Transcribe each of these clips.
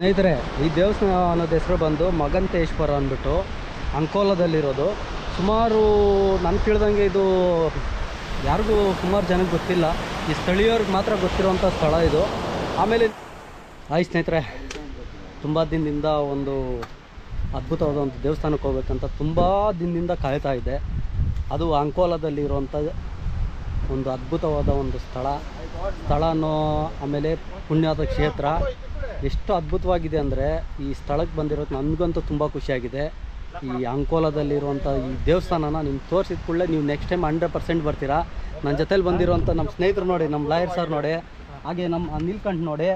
ಸ್ನೇಹಿತರೆ, ಈ ದೇವಸ್ಥಾನ ಅನ್ನೋದು ಹೆಸರು ಬಂದು ಮಗಂತೇಶ್ವರ ಅಂದ್ಬಿಟ್ಟು ಅಂಕೋಲದಲ್ಲಿರೋದು. ಸುಮಾರು ನಾನು ತಿಳಿದಂಗೆ ಇದು ಯಾರಿಗೂ ಸುಮಾರು ಜನಕ್ಕೆ ಗೊತ್ತಿಲ್ಲ. ಈ ಸ್ಥಳೀಯವ್ರಿಗೆ ಮಾತ್ರ ಗೊತ್ತಿರುವಂಥ ಸ್ಥಳ ಇದು. ಆಮೇಲೆ ಆಯ್ ಸ್ನೇಹಿತರೆ. ತುಂಬ ದಿನದಿಂದ ಒಂದು ಅದ್ಭುತವಾದ ಒಂದು ದೇವಸ್ಥಾನಕ್ಕೆ ಹೋಗ್ಬೇಕಂತ ತುಂಬ ದಿನದಿಂದ ಕಾಯ್ತಾ ಇದ್ದೆ. ಅದು ಅಂಕೋಲದಲ್ಲಿರುವಂಥ ಒಂದು ಅದ್ಭುತವಾದ ಒಂದು ಸ್ಥಳ. ಸ್ಥಳನೋ ಆಮೇಲೆ ಪುಣ್ಯದ ಕ್ಷೇತ್ರ. ಎಷ್ಟು ಅದ್ಭುತವಾಗಿದೆ ಅಂದರೆ ಈ ಸ್ಥಳಕ್ಕೆ ಬಂದಿರೋದು ನನಗಂತೂ ತುಂಬ ಖುಷಿಯಾಗಿದೆ. ಈ ಅಂಕೋಲದಲ್ಲಿರುವಂಥ ಈ ದೇವಸ್ಥಾನನ ನಿಮ್ಗೆ ತೋರಿಸಿದ ಕೂಡಲೇ ನೀವು ನೆಕ್ಸ್ಟ್ ಟೈಮ್ ಹಂಡ್ರೆಡ್ ಪರ್ಸೆಂಟ್ ಬರ್ತೀರಾ. ನನ್ನ ಜೊತೆಲಿ ಬಂದಿರುವಂಥ ನಮ್ಮ ಸ್ನೇಹಿತರು ನೋಡಿ ನಮ್ಮ ಲಾಯರ್ ಸರ್ ನೋಡಿ, ಹಾಗೆ ನಮ್ಮ ನೀಲ್ಕಂಠ್ ನೋಡಿ,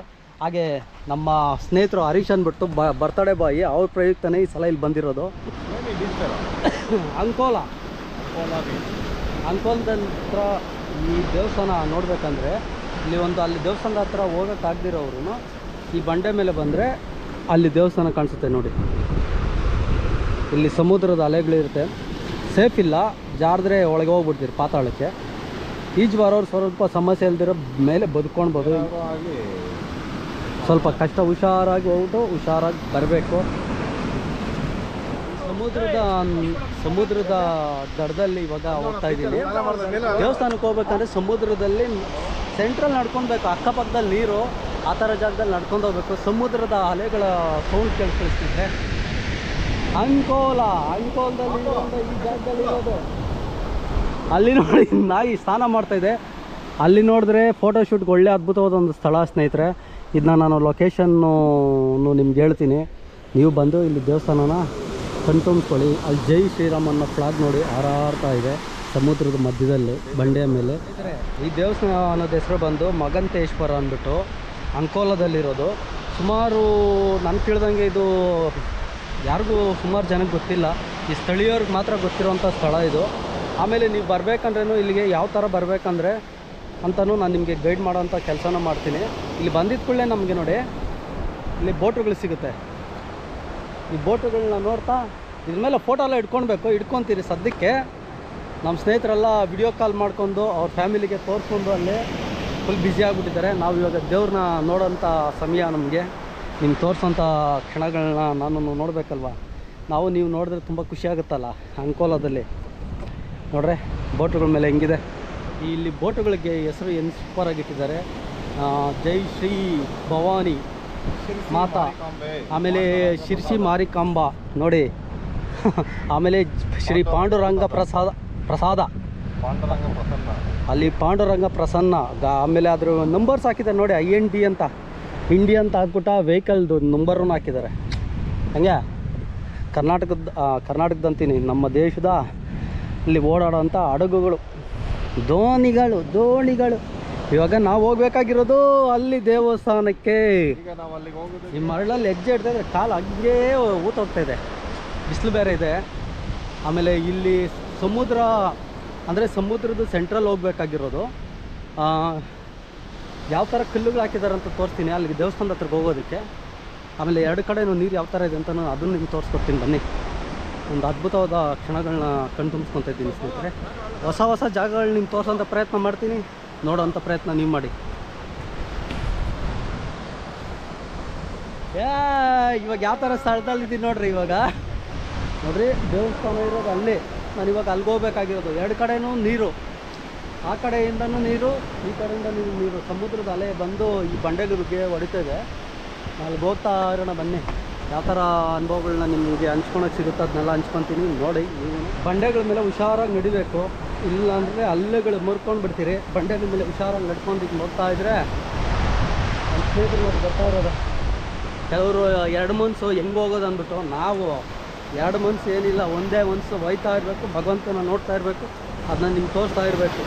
ಹಾಗೆ ನಮ್ಮ ಸ್ನೇಹಿತರು ಹರೀಶ್ ಅಂದ್ಬಿಟ್ಟು ಬ ಬರ್ತಡೇ ಬಾಯಿ ಅವ್ರ ಪ್ರಯುಕ್ತನೇ ಈ ಸಲ ಇಲ್ಲಿ ಬಂದಿರೋದು. ಅಂಕೋಲ. ಅಂಕೋಲದ ಹತ್ರ ಈ ದೇವಸ್ಥಾನ ನೋಡಬೇಕಂದ್ರೆ, ಇಲ್ಲಿ ಒಂದು ಅಲ್ಲಿ ದೇವಸ್ಥಾನದ ಹತ್ರ ಹೋಗೋಕ್ಕಾಗ್ದಿರೋರು ಈ ಬಂಡೆ ಮೇಲೆ ಬಂದರೆ ಅಲ್ಲಿ ದೇವಸ್ಥಾನ ಕಾಣಿಸುತ್ತೆ ನೋಡಿ. ಇಲ್ಲಿ ಸಮುದ್ರದ ಅಲೆಗಳಿರುತ್ತೆ. ಸೇಫ್ ಇಲ್ಲ. ಜಾರಿದ್ರೆ ಒಳಗೆ ಹೋಗ್ಬಿಡ್ತೀರಿ ಪಾತಾಳಕ್ಕೆ. ಈಜು ಬರೋರು ಸ್ವಲ್ಪ ಸಮಸ್ಯೆ ಇಲ್ದಿರೋ ಮೇಲೆ ಬದುಕೊಳ್ಬೋದು ಸ್ವಲ್ಪ ಕಷ್ಟ, ಹುಷಾರಾಗಿ ಹೋಗ್ಬಿಟ್ಟು ಹುಷಾರಾಗಿ ಬರಬೇಕು. ಸಮುದ್ರದ ಸಮುದ್ರದ ದಡದಲ್ಲಿ ಇವಾಗ ಹೋಗ್ತಾ ಇದ್ದೀನಿ. ದೇವಸ್ಥಾನಕ್ಕೆ ಹೋಗ್ಬೇಕಂದ್ರೆ ಸಮುದ್ರದಲ್ಲಿ ಸೆಂಟ್ರಲ್ ನಡ್ಕೊಳ್ಬೇಕು. ಅಕ್ಕಪಕ್ಕದಲ್ಲಿ ನೀರು. ಆ ಥರ ಜಾಗದಲ್ಲಿ ನಡ್ಕೊಂಡು ಹೋಗ್ಬೇಕು. ಸಮುದ್ರದ ಅಲೆಗಳ ಸೌಂಡ್ ಕೇಳಿಸ್ತಿದ್ರೆ ಅಂಕೋಲ, ಅಂಕೋಲದಲ್ಲಿ ಈ ಜಾಗದಲ್ಲಿ ಇರೋದು. ಅಲ್ಲಿ ನೋಡಿ, ನಾಯಿ ಸ್ನಾನ ಮಾಡ್ತಾ ಇದೆ. ಅಲ್ಲಿ ನೋಡಿದ್ರೆ ಫೋಟೋಶೂಟ್ಗೆ ಒಳ್ಳೆ ಅದ್ಭುತವಾದ ಒಂದು ಸ್ಥಳ ಸ್ನೇಹಿತರೆ. ಇದನ್ನ ನಾನು ಲೊಕೇಶನ್ನು ನಿಮ್ಗೆ ಹೇಳ್ತೀನಿ. ನೀವು ಬಂದು ಇಲ್ಲಿ ದೇವಸ್ಥಾನನ ಕಣ್ತುಂಬ್ಕೊಳ್ಳಿ ಅಲ್ಲಿ ಜೈ ಶ್ರೀರಾಮ್ ಅನ್ನೋ ಫ್ಲಾಗ್ ನೋಡಿ ಹಾರಾಡ್ತಾ ಇದೆ ಸಮುದ್ರದ ಮಧ್ಯದಲ್ಲಿ, ಬಂಡೆಯ ಮೇಲೆ. ಈ ದೇವಸ್ಥಾನ ಅನ್ನೋದು ಹೆಸರು ಬಂದು ಮಗಂತೇಶ್ವರ ಅಂದ್ಬಿಟ್ಟು ಅಂಕೋಲದಲ್ಲಿರೋದು ಸುಮಾರು ನಾನು ತಿಳಿದಂಗೆ ಇದು ಯಾರಿಗೂ ಸುಮಾರು ಜನಕ್ಕೆ ಗೊತ್ತಿಲ್ಲ. ಈ ಸ್ಥಳೀಯವ್ರಿಗೆ ಮಾತ್ರ ಗೊತ್ತಿರುವಂಥ ಸ್ಥಳ ಇದು. ಆಮೇಲೆ ನೀವು ಬರಬೇಕಂದ್ರೂ ಇಲ್ಲಿಗೆ ಯಾವ ಥರ ಬರಬೇಕಂದ್ರೆ ಅಂತಲೂ ನಾನು ನಿಮಗೆ ಗೈಡ್ ಮಾಡೋವಂಥ ಕೆಲಸನ ಮಾಡ್ತೀನಿ. ಇಲ್ಲಿ ಬಂದಿದ್ದ ಕೂಡಲೇ ನಮಗೆ ನೋಡಿ, ಇಲ್ಲಿ ಬೋಟುಗಳು ಸಿಗುತ್ತೆ. ಈ ಬೋಟುಗಳನ್ನ ನೋಡ್ತಾ ಇದ್ರ ಮೇಲೆ ಫೋಟೋ ಎಲ್ಲ ಇಟ್ಕೊಳ್ಬೇಕು. ಇಟ್ಕೊತೀರಿ ಸದ್ಯಕ್ಕೆ. ನಮ್ಮ ಸ್ನೇಹಿತರೆಲ್ಲ ವಿಡಿಯೋ ಕಾಲ್ ಮಾಡ್ಕೊಂಡು ಅವ್ರ ಫ್ಯಾಮಿಲಿಗೆ ತೋರಿಸ್ಕೊಂಡು ಅಲ್ಲಿ ಫುಲ್ ಬ್ಯುಸಿ ಆಗಿಬಿಟ್ಟಿದ್ದಾರೆ. ನಾವು ಇವಾಗ ದೇವ್ರನ್ನ ನೋಡೋಂಥ ಸಮಯ ನಮಗೆ. ನಿಮ್ಗೆ ತೋರಿಸೋಂಥ ಕ್ಷಣಗಳನ್ನ ನಾನು ನೋಡಬೇಕಲ್ವ? ನಾವು ನೀವು ನೋಡಿದ್ರೆ ತುಂಬ ಖುಷಿ ಆಗುತ್ತಲ್ಲ ಅಂಕೋಲದಲ್ಲಿ. ನೋಡ್ರೆ ಬೋಟುಗಳ ಮೇಲೆ ಹೆಂಗಿದೆ? ಇಲ್ಲಿ ಬೋಟುಗಳಿಗೆ ಹೆಸರು ಏನು ಸೂಪರ್ ಆಗಿಟ್ಟಿದ್ದಾರೆ. ಜೈ ಶ್ರೀ ಭವಾನಿ ಮಾತಾ. ಆಮೇಲೆ ಶಿರ್ಸಿ ಮಾರಿಕಾಂಬ. ನೋಡಿ. ಆಮೇಲೆ ಶ್ರೀ ಪಾಂಡುರಂಗ ಪ್ರಸಾದ ಪ್ರಸಾದ. ಅಲ್ಲಿ ಪಾಂಡುರಂಗ ಪ್ರಸನ್ನ ಆಮೇಲೆ ಅದ್ರ ನಂಬರ್ಸ್ ಹಾಕಿದ್ದಾರೆ ನೋಡಿ ಐ ಎನ್ ಡಿ ಅಂತ. ಇಂಡಿ ಅಂತ ಹಾಕ್ಬಿಟ್ಟು ವೆಹಿಕಲ್ದು ನಂಬರನ್ನು ಹಾಕಿದ್ದಾರೆ. ಹಂಗೆ? ಕರ್ನಾಟಕದ ಕರ್ನಾಟಕದಂತೀನಿ. ನಮ್ಮ ದೇಶದ ಇಲ್ಲಿ ಓಡಾಡೋಂಥ ಹಡಗುಗಳು. ದೋಣಿಗಳು ದೋಣಿಗಳು. ಇವಾಗ ನಾವು ಹೋಗ್ಬೇಕಾಗಿರೋದು ಅಲ್ಲಿ ದೇವಸ್ಥಾನಕ್ಕೆ. ಈ ಮರಳಲ್ಲಿ ಹೆಜ್ಜೆ ಇಡ್ತಾ ಇದ್ರೆ ಕಾಲು ಹಂಗೆ ಊತ ಹೋಗ್ತಾ ಇದೆ. ಬಿಸಿಲು ಬೇರೆ ಇದೆ. ಆಮೇಲೆ ಇಲ್ಲಿ ಸಮುದ್ರ ಅಂದರೆ ಸಮುದ್ರದ ಸೆಂಟ್ರಲ್ ಹೋಗ್ಬೇಕಾಗಿರೋದು. ಯಾವ ಥರ ಕಲ್ಲುಗಳು ಹಾಕಿದ್ದಾರೆ ಅಂತ ತೋರಿಸ್ತೀನಿ. ಅಲ್ಲಿಗೆ ದೇವಸ್ಥಾನದ ಹತ್ರಕ್ಕೆ ಹೋಗೋದಕ್ಕೆ. ಆಮೇಲೆ ಎರಡು ಕಡೆನೂ ನೀರು ಯಾವ ಥರ ಇದೆ ಅಂತ ನಾನು ಅದನ್ನು ನಿಮ್ಗೆ ತೋರಿಸ್ಕೊಡ್ತೀನಿ. ಬನ್ನಿ. ಒಂದು ಅದ್ಭುತವಾದ ಕ್ಷಣಗಳನ್ನ ಕಣ್ತುಂಬಿಸ್ಕೊತ ಇದ್ದೀನಿ ಸ್ನೇಹಿತರೆ. ಹೊಸ ಹೊಸ ಜಾಗಗಳು ನಿಮ್ಗೆ ತೋರಿಸೋಂಥ ಪ್ರಯತ್ನ ಮಾಡ್ತೀನಿ. ನೋಡೋಂಥ ಪ್ರಯತ್ನ ನೀವು ಮಾಡಿ. ಇವಾಗ ಯಾವ ಥರ ಸ್ಥಳದಲ್ಲಿದ್ದೀನಿ ನೋಡ್ರಿ ಇವಾಗ. ನೋಡ್ರಿ, ದೇವಸ್ಥಾನ ಇರೋದು ಅಲ್ಲಿ. ನಾನು ಇವಾಗ ಅಲ್ಲಿಗೆ ಹೋಗ್ಬೇಕಾಗಿರೋದು ಎರಡು ಕಡೆಯೂ ನೀರು. ಆ ಕಡೆಯಿಂದನೂ ನೀರು, ಈ ಕಡೆಯಿಂದ ನೀರು ನೀರು. ಸಮುದ್ರದ ಅಲೆ ಬಂದು ಈ ಬಂಡೆಗಳಿಗೆ ಹೊಡಿತದೆ. ಅಲ್ಲಿ ಹೋಗ್ತಾ ಇರೋಣ ಬನ್ನಿ. ಯಾವ ಥರ ಅನುಭವಗಳನ್ನ ನಿಮಗೆ ಹಂಚ್ಕೊಳಕ್ಕೆ ಸಿಗುತ್ತೆ ಅದನ್ನೆಲ್ಲ ಹಂಚ್ಕೊತೀನಿ. ನೋಡಿ, ನೀವು ಬಂಡೆಗಳ ಮೇಲೆ ಹುಷಾರಾಗಿ ನಡಿಬೇಕು. ಇಲ್ಲಾಂದರೆ ಅಲ್ಲೆಗಳು ಮುರ್ಕೊಂಡು ಬಿಡ್ತೀರಿ. ಬಂಡೆಗಳ ಮೇಲೆ ಹುಷಾರಾಗಿ ನಡ್ಕೊಂಡು ಈಗ ನೋಡ್ತಾ ಇದ್ರೆ ಸ್ನೇಹಿತರು ಬರ್ತಾ ಕೆಲವರು ಎರಡು ಮನ್ಸು ಹೆಂಗೆ ಹೋಗೋದು ಅಂದ್ಬಿಟ್ಟು ನಾವು ಎರಡು ಮನ್ಸು ಏನಿಲ್ಲ, ಒಂದೇ ಮನ್ಸು ಒಯ್ತಾ ಇರಬೇಕು, ಭಗವಂತನ ನೋಡ್ತಾ ಇರಬೇಕು ಅದನ್ನ ನಿಮ್ಗೆ ತೋರಿಸ್ತಾ ಇರಬೇಕು.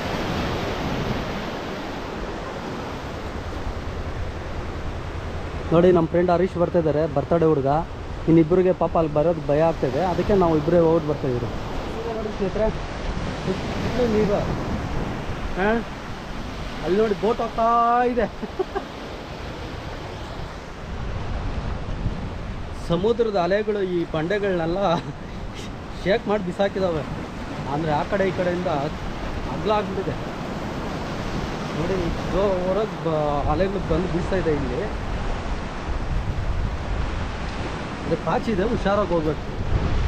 ನೋಡಿ ನಮ್ಮ ಫ್ರೆಂಡ್ ಹರೀಶ್ ಬರ್ತಾ ಇದ್ದಾರೆ ಬರ್ತಡೇ ಹುಡುಗ. ಇನ್ನಿಬ್ಬರಿಗೆ ಪಾಪ ಅಲ್ಲಿ ಬರೋದು ಭಯ ಆಗ್ತಿದೆ. ಅದಕ್ಕೆ ನಾವು ಇಬ್ಬರೇ ಹೋಗಿ ಬರ್ತಾಯಿದ್ರು ನೋಡಿ ಸ್ನೇಹಿತರೆ ನೀರು ಹಾಂ? ಅಲ್ಲಿ ನೋಡಿ, ಬೋಟ್ ಹೋಗ್ತಾ ಇದೆ. ಸಮುದ್ರದ ಅಲೆಗಳು ಈ ಬಂಡೆಗಳನ್ನೆಲ್ಲ ಶೇಕ್ ಮಾಡಿ ಬಿಸಾಕಿದಾವೆ. ಅಂದರೆ ಆ ಕಡೆ ಈ ಕಡೆಯಿಂದ ಅಗ್ಲ ಆಗ್ಬಿಟ್ಟಿದೆ. ನೋಡಿ ಹೊರಗೆ ಬ ಅಲೆಗಳು ಬಂದು ಬೀಸ್ತಾ ಇದೆ ಇಲ್ಲಿ. ಅದು ಪಾಚಿದೆ ಹುಷಾರಾಗಿ ಹೋಗ್ಬೇಕು.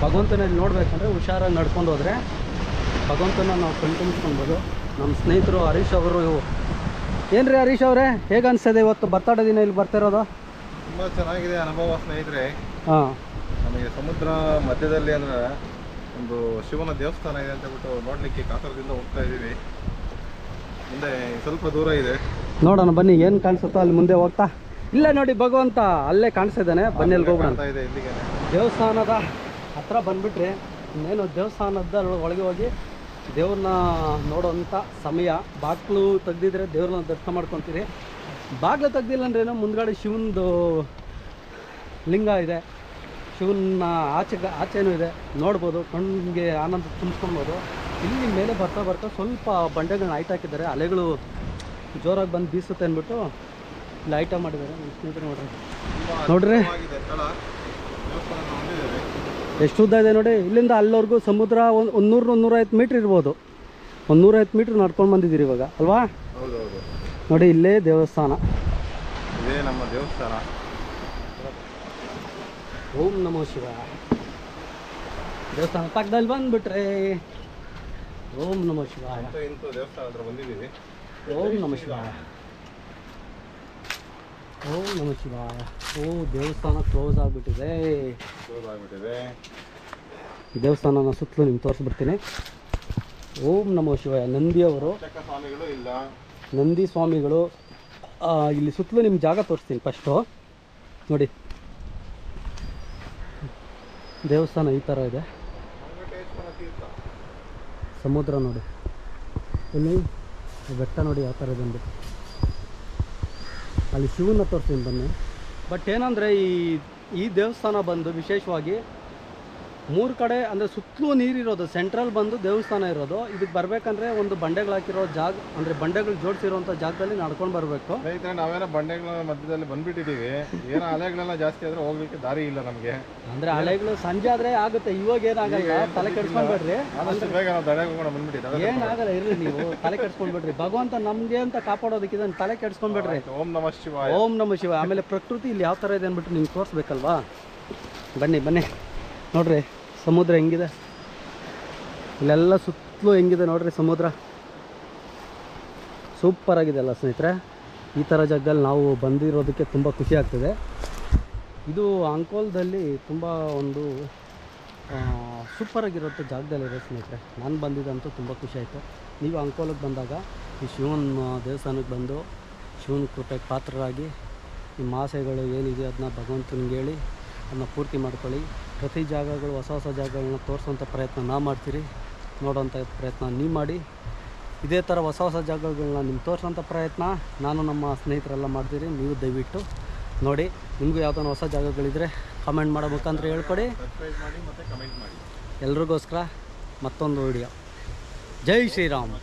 ಭಗವಂತನಲ್ಲಿ ನೋಡ್ಬೇಕಂದ್ರೆ ಹುಷಾರಾಗಿ ನಡ್ಕೊಂಡು ಹೋದರೆ ಭಗವಂತನ ನಾವು ಕಣ್ತುಂಬಿಸ್ಕೊಳ್ಬೋದು. ನಮ್ಮ ಸ್ನೇಹಿತರು ಹರೀಶ್ ಅವರು. ಏನು ರೀ ಹರೀಶ್ ಅವರೇ, ಹೇಗೆ ಅನಿಸ್ತದೆ ಇವತ್ತು ಬರ್ತಾಡೋದಿನ ದಿನ ಇಲ್ಲಿ ಬರ್ತಿರೋದು ತುಂಬ ಚೆನ್ನಾಗಿದೆ ಅನುಭವ ಸ್ನೇಹಿತರೆ. ಹಾಂ. ನಮಗೆ ಸಮುದ್ರ ಮಧ್ಯದಲ್ಲಿ ಅಂದ್ರೆ ಒಂದು ಶಿವನ ದೇವಸ್ಥಾನ ಇದೆ ಅಂತ ಬಿಟ್ಟು ನೋಡ್ಲಿಕ್ಕೆ ಕಾತರದಿಂದ ಹೋಗ್ತಾ ಇದ್ದೀವಿ. ಮುಂದೆ ಸ್ವಲ್ಪ ದೂರ ಇದೆ. ನೋಡೋಣ ಬನ್ನಿ ಏನು ಕಾಣಿಸುತ್ತೋ ಅಲ್ಲಿ ಮುಂದೆ ಹೋಗ್ತಾ. ಇಲ್ಲ ನೋಡಿ ಭಗವಂತ ಅಲ್ಲೇ ಕಾಣಿಸ್ತಿದ್ದಾನೆ ಬನ್ನಿ ಅಲ್ಲಿ ಹೋಗೋಣ. ಕಾಣ್ತಾ ಇದೆ ಇಲ್ಲಿಗೆ ದೇವಸ್ಥಾನದ ಹತ್ರ ಬಂದ್ಬಿಟ್ರೆ ಇನ್ನೇನು ದೇವಸ್ಥಾನದ ಒಳಗೆ ಹೋಗಿ ದೇವ್ರನ್ನ ನೋಡೋವಂಥ ಸಮಯ. ಬಾಗ್ಲು ತೆಗ್ದಿದ್ರೆ ದೇವ್ರನ್ನ ದರ್ಶನ ಮಾಡ್ಕೊತೀರಿ. ಬಾಗಿಲು ತೆಗ್ದಿಲ್ಲ ಅಂದ್ರೇನು ಮುಂದ್ಗಡೆ ಶಿವನದು ಲಿಂಗ ಇದೆ. ಶಿವನ ಆಚೆ ಆಚೆನೂ ಇದೆ. ನೋಡ್ಬೋದು ಕಣ್ಣಿಗೆ ಆನಂದ ತುಂಬಿಸ್ಕೊಬೋದು ಇಲ್ಲಿ ಮೇಲೆ ಬರ್ತಾ ಬರ್ತಾ ಸ್ವಲ್ಪ ಬಂಡೆಗಳನ್ನ ಹೈಟ್ ಹಾಕಿದ್ದಾರೆ. ಅಲೆಗಳು ಜೋರಾಗಿ ಬಂದು ಬೀಸುತ್ತೆ ಅಂದ್ಬಿಟ್ಟು ಇಲ್ಲಿ ಐಟಮ್ ಮಾಡಿದ್ದಾರೆ. ಸ್ನೇಹಿತರು ನೋಡ್ರಿ. ನೋಡ್ರಿ. ಎಷ್ಟು ಉದ್ದ ಇದೆ ನೋಡಿ. ಇಲ್ಲಿಂದ ಅಲ್ಲಿವರೆಗೂ ಸಮುದ್ರ ಒಂದು ಒಂದು ನೂರು ಒಂದು ನೂರೈವತ್ತು ಮೀಟ್ರ್ ಇರ್ಬೋದು. ಒಂದು ನೂರೈವತ್ತು ಮೀಟ್ರ್ ನಡ್ಕೊಂಡು ಬಂದಿದ್ದೀರಿ ಇವಾಗ ಅಲ್ವಾ? ನೋಡಿ ಇಲ್ಲೇ ದೇವಸ್ಥಾನ. ಇದೇ ನಮ್ಮ ದೇವಸ್ಥಾನ. ಓಂ ನಮೋ ಶಿವ ದೇವಸ್ಥಾನ ಪಕ್ಕದಲ್ಲಿ ಬಂದ್ಬಿಟ್ರೆ ಓಂ ನಮೋ ಶಿವ ಓಂ ನಮ ಶಿವ ಓಂ ನಮ ಶಿವ ಓ ದೇವಸ್ಥಾನ ಕ್ಲೋಸ್ ಆಗಿಬಿಟ್ಟಿದೆ. ಆಗಿಬಿಟ್ಟಿದೆ. ದೇವಸ್ಥಾನನ ಸುತ್ತಲೂ ನಿಮ್ಗೆ ತೋರಿಸ್ಬಿಡ್ತೀನಿ. ಓಂ ನಮೋ ಶಿವಾಯ. ನಂದಿಯವರು ಚಕ್ಕ ಸ್ವಾಮಿಗಳು ಇಲ್ಲ. ನಂದಿ ಸ್ವಾಮಿಗಳು ಇಲ್ಲಿ ಸುತ್ತಲೂ ನಿಮ್ಮ ಜಾಗ ತೋರಿಸ್ತೀನಿ ಫಸ್ಟು ನೋಡಿ. ದೇವಸ್ಥಾನ ಈ ಥರ ಇದೆ. ಸಮುದ್ರ ನೋಡಿ. ಇಲ್ಲಿ ಬೆಟ್ಟ ನೋಡಿ ಯಾವ ಥರ ಇದೆ ಅಲ್ಲಿ ಶಿವನ ತೋರಿಸ್ತೀನಿ ಬನ್ನಿ. ಬಟ್ ಏನಂದರೆ ಈ ಈ ದೇವಸ್ಥಾನ ಬಂದು ವಿಶೇಷವಾಗಿ ಮೂರು ಕಡೆ ಅಂದರೆ ಸುತ್ತಲೂ ನೀರಿರೋದು ಸೆಂಟ್ರಲ್ ಬಂದು ದೇವಸ್ಥಾನ ಇರೋದು. ಇದಕ್ಕೆ ಬರಬೇಕಂದ್ರೆ ಒಂದು ಬಂಡೆಗಳು ಹಾಕಿರೋ ಜಾಗ ಅಂದರೆ ಬಂಡೆಗಳು ಜೋಡಿಸಿರುವಂಥ ಜಾಗದಲ್ಲಿ ನಡ್ಕೊಂಡು ಬರಬೇಕು. ರೈತರ ನಾವೇನೋ ಬಂಡೆಗಳ ಮಧ್ಯದಲ್ಲಿ ಬಂದ್ಬಿಟ್ಟಿದ್ದೀವಿ ಏನೋ ಅಲೆಗಳೆಲ್ಲ ಜಾಸ್ತಿ ಆದರೆ ಹೋಗ್ಲಿಕ್ಕೆ ದಾರಿ ಇಲ್ಲ ನಮಗೆ. ಅಂದರೆ ಅಲೆಗಳು ಸಂಜೆ ಆದರೆ ಆಗುತ್ತೆ ಇವಾಗ ಏನಾಗಲ್ಲ ತಲೆ ಕೆಡ್ಸ್ಕೊಂಡ್ಬೇಡ್ರಿ. ಆದಷ್ಟು ಬೇಗ ನಾವು ದಡೆ ಹೋಗೋಣ ಏನಾಗಲ್ಲ ಇರಲಿ ನೀವು ತಲೆ ಕೆಡ್ಸ್ಕೊಂಡ್ಬಿಡ್ರಿ. ಭಗವಂತ ನಮಗೆ ಅಂತ ಕಾಪಾಡೋದಕ್ಕೆ ಇದನ್ನು ತಲೆ ಕೆಡ್ಸ್ಕೊಂಡ್ಬಿಡ್ರಿ. ಓಂ ನಮ ಶಿವ ಓಂ ನಮ ಶಿವ ಆಮೇಲೆ ಪ್ರಕೃತಿ ಇಲ್ಲಿ ಯಾವ ಥರ ಇದೆ ಅಂದ್ಬಿಟ್ಟು ನಿಮ್ಗೆ ತೋರಿಸ್ಬೇಕಲ್ವಾ? ಬನ್ನಿ ಬನ್ನಿ. ನೋಡ್ರಿ. ಸಮುದ್ರ ಹೆಂಗಿದೆ? ಇಲ್ಲೆಲ್ಲ ಸುತ್ತಲೂ ಹೆಂಗಿದೆ ನೋಡ್ರಿ ಸಮುದ್ರ. ಸೂಪರ್ ಆಗಿದೆ ಅಲ್ಲ ಸ್ನೇಹಿತರೆ. ಈ ಥರ ಜಾಗದಲ್ಲಿ ನಾವು ಬಂದಿರೋದಕ್ಕೆ ತುಂಬ ಖುಷಿ ಆಗ್ತದೆ. ಇದು ಅಂಕೋಲದಲ್ಲಿ ತುಂಬ ಒಂದು ಸೂಪರಾಗಿರೋಂಥ ಜಾಗದಲ್ಲಿರೋ ಸ್ನೇಹಿತರೆ. ನಾನು ಬಂದಿದ್ದಂತೂ ತುಂಬ ಖುಷಿ ಆಯಿತು. ನೀವು ಅಂಕೋಲಕ್ಕೆ ಬಂದಾಗ ಈ ಶಿವನ ದೇವಸ್ಥಾನಕ್ಕೆ ಬಂದು ಶಿವನ ಕೃಪೆಗೆ ಪಾತ್ರರಾಗಿ ನಿಮ್ಮ ಆಸೆಗಳು ಏನಿದೆ ಅದನ್ನ ಭಗವಂತನಿಗೆ ಹೇಳಿ, ಅದನ್ನ ಪೂರ್ತಿ ಮಾಡ್ಕೊಳ್ಳಿ. ಪ್ರತಿ ಜಾಗಗಳು ಹೊಸ ಹೊಸ ಜಾಗಗಳನ್ನ ತೋರಿಸುವಂಥ ಪ್ರಯತ್ನ ನಾ ಮಾಡ್ತೀರಿ. ನೋಡೋಂಥ ಪ್ರಯತ್ನ ನೀವು ಮಾಡಿ. ಇದೇ ಥರ ಹೊಸ ಹೊಸ ಜಾಗಗಳನ್ನ ನಿಮ್ಗೆ ತೋರಿಸೋಂಥ ಪ್ರಯತ್ನ ನಾನು ನಮ್ಮ ಸ್ನೇಹಿತರೆಲ್ಲ ಮಾಡ್ತೀರಿ. ನೀವು ದಯವಿಟ್ಟು ನೋಡಿ, ನಿಮಗೂ ಯಾವುದೋ ಹೊಸ ಜಾಗಗಳಿದ್ರೆ ಕಮೆಂಟ್ ಮಾಡೋ ಮುಖಾಂತರ ಹೇಳ್ಕೊಡಿ. ಎಲ್ರಿಗೋಸ್ಕರ ಮತ್ತೊಂದು ವಿಡಿಯೋ ಜೈ ಶ್ರೀರಾಮ್.